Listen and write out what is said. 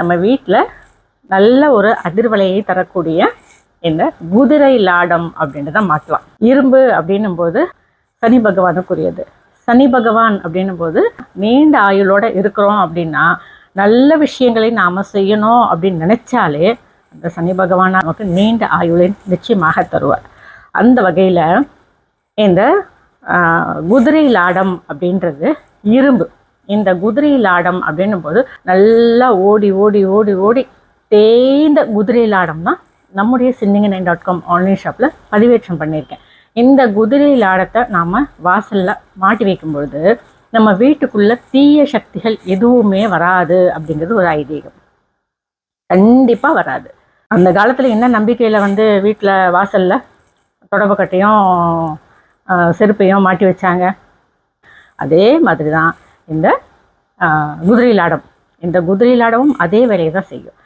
நம்ம வீட்டில் நல்ல ஒரு அதிர்வலையை தரக்கூடிய இந்த குதிரை லாடம் அப்படின்றத மாற்றலாம். இரும்பு அப்படின்னும் போது சனி பகவானுக்குரியது. சனி பகவான் அப்படின்னும் போது நீண்ட ஆயுளோட இருக்கிறோம் அப்படின்னா நல்ல விஷயங்களை நாம் செய்யணும் அப்படின்னு நினைச்சாலே அந்த சனி பகவான் நமக்கு நீண்ட ஆயுளை நிச்சயமாக தருவார். அந்த வகையில் இந்த குதிரை லாடம் அப்படின்றது இரும்பு. இந்த குதிரையிலாடம் அப்படின்னும் போது நல்லா ஓடி ஓடி ஓடி ஓடி தேய்ந்த குதிரையிலாடம் தான் நம்முடைய சின்னிங்க நைன் டாட் காம் ஆன்லைன் ஷாப்பில் பதிவேற்றம் பண்ணியிருக்கேன். இந்த குதிரையிலாடத்தை நாம் வாசலில் மாட்டி வைக்கும் பொழுது நம்ம வீட்டுக்குள்ளே தீய சக்திகள் எதுவுமே வராது அப்படிங்கிறது ஒரு ஐதீகம். கண்டிப்பாக வராது. அந்த காலத்தில் என்ன நம்பிக்கையில் வந்து வீட்டில் வாசலில் தொடப்பக்கட்டையும் செருப்பையும் மாட்டி வச்சாங்க? அதே மாதிரி தான் இந்த ஆஹ், குதிரை லாடம் இந்த குதிரை லாடமும் அதே வேலையை தான் செய்யும்.